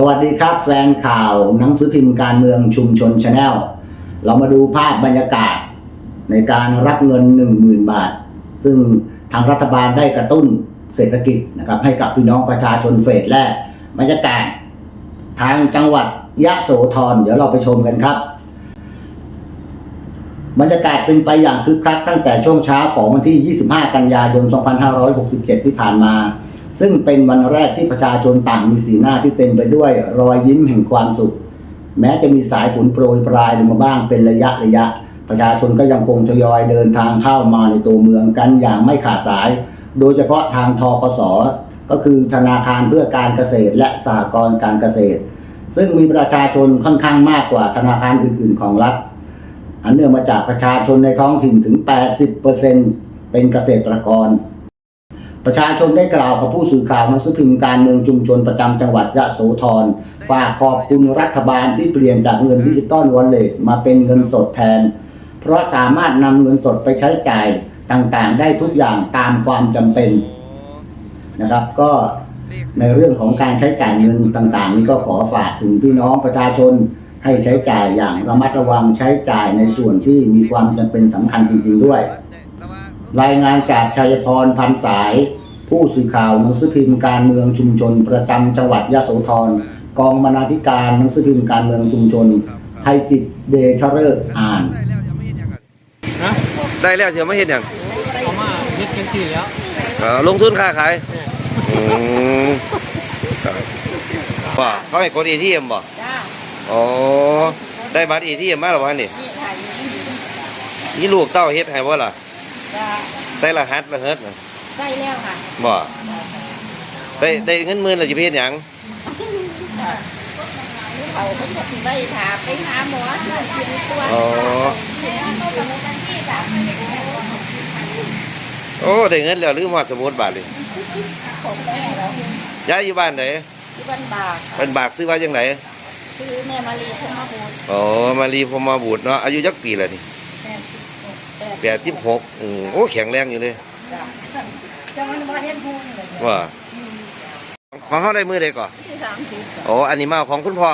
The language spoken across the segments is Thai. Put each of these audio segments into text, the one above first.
สวัสดีครับแฟนข่าวหนังสือพิมพ์การเมืองชุมชนชาแนลเรามาดูภาพบรรยากาศ ในการรับเงิน 10,000 บาท ซึ่งทางรัฐบาลได้กระตุ้นเศรษฐกิจนะครับให้กับพี่น้องประชาชนเฟสแรกบรรยากาศทางจังหวัดยะโสธรเดี๋ยวเราไปชมกันครับ บรรยากาศเป็นไปอย่างคึกคักตั้งแต่ช่วงเช้าของวันที่ 25 กันยายน 2567 ที่ผ่านมา ซึ่งเป็นวันแรกที่ประชาชนต่างมีสีหน้าที่เต็มไปด้วยรอยยิ้มแห่งความสุข แม้จะมีสายฝนโปรยปลายลงมาบ้างเป็นระยะระยะ ประชาชนก็ยังคงทยอยเดินทางเข้ามาในตัวเมืองกันอย่างไม่ขาดสาย โดยเฉพาะทางทกสก็คือธนาคารเพื่อการเกษตรและสหกรณ์การเกษตร ซึ่งมีประชาชนค่อนข้างมากกว่าธนาคารอื่น ๆ ของรัฐ อันเนื่องมาจากประชาชนในท้องถิ่นถึง 80%เป็นเกษตรกร ประชาชนได้กล่าวกับผู้สื่อข่าวหนังสือพิมพ์การเมืองชุมชนประจำจังหวัดยะโสธรฝากขอบคุณรัฐบาลที่เปลี่ยนจากเงินดิจิตอลวอลเล็ตมาเป็นเงินสดแทน เพราะสามารถนำเงินสดไปใช้จ่ายต่างๆ ได้ทุกอย่างตามความจำเป็นนะครับ ก็ในเรื่องของการใช้จ่ายเงินต่างๆ นี้ก็ขอฝากถึงพี่น้องประชาชนให้ใช้จ่ายอย่างระมัดระวังใช้จ่ายในส่วนที่มีความจำเป็นสำคัญจริงๆด้วย รายงานจากชัยพรพันสาย ผู้สื่อข่าวหนังสือพิมพ์การเมืองชุมชน ประจำจังหวัดยะโสธรกองบรรณาธิการหนังสือพิมพ์การเมืองชุมชนไทยจิตเดชเริกษ์อ่านฮะได้แล้วเดี๋ยวไม่เห็นอย่างเอามาเฮ็ดจังซี่แล้วเอ่อลงทุนค้าขายอืมครับบ่เขาให้กดเอทีเอ็มบ่จ้าอ๋อได้บัตรเอทีเอ็มมาหรือวะนี่นี่ค่ะอยู่นี่นี่ลูกเต้าเฮ็ดให้บ่ล่ะจ้า ใส่รหัสรหัสน่ะใกล้แล้วค่ะบ่ได้ได้เงินหมื่นแล้วจะไปเฮ็ดหยังเขาเพิ่งจะสิไปถามไปหาหมอที่อยู่ในตัวอ๋อโอ้ได้เงินแล้วลืมฮอดสมุดบาทเลยของแม่เราย้ายอยู่บ้านไหนที่บ้านบากเป็นบากซื้อไว้จังไดซื้อแม่มารีพมาบูรอ๋อมารีพรหมาบุตรเนาะอายุจักปีแล้วนี่แปดสิบหก86อืมโอ้แข็งแรงอยู่เลยจ้าจังหวัดมาเรียนพูนเลยว่า ของเขาได้มือได้ก่อนที่สามสิบโอ้อันนี้มาของคุณพ่อ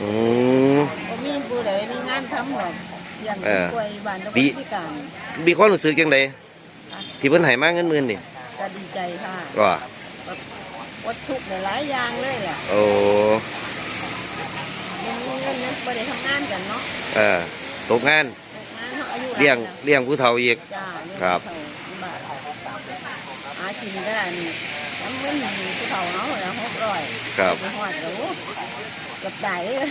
อืมผมมีผู้ใดมีงานทำหรอกอย่างเออป่วยบ้านต้องบีพิการมีความรู้สึกยังไงที่เพิ่นให้มาเงินหมื่นนี่ก็ดีใจค่ะว่าวัตถุกหลายๆอย่างเลยอะโอ้ยังมีเงินนั้นไม่ได้ทำงานกันเนาะเออตกงาน งานเขาอายุเลี้ยงเลี้ยงผู้เฒ่าอีก จ้าครับหากินก็ได้นี่น้ำเงินมีผู้เฒ่าเนาะแล้วหกร้อยครับ ไปหอดแล้วกับใจเลย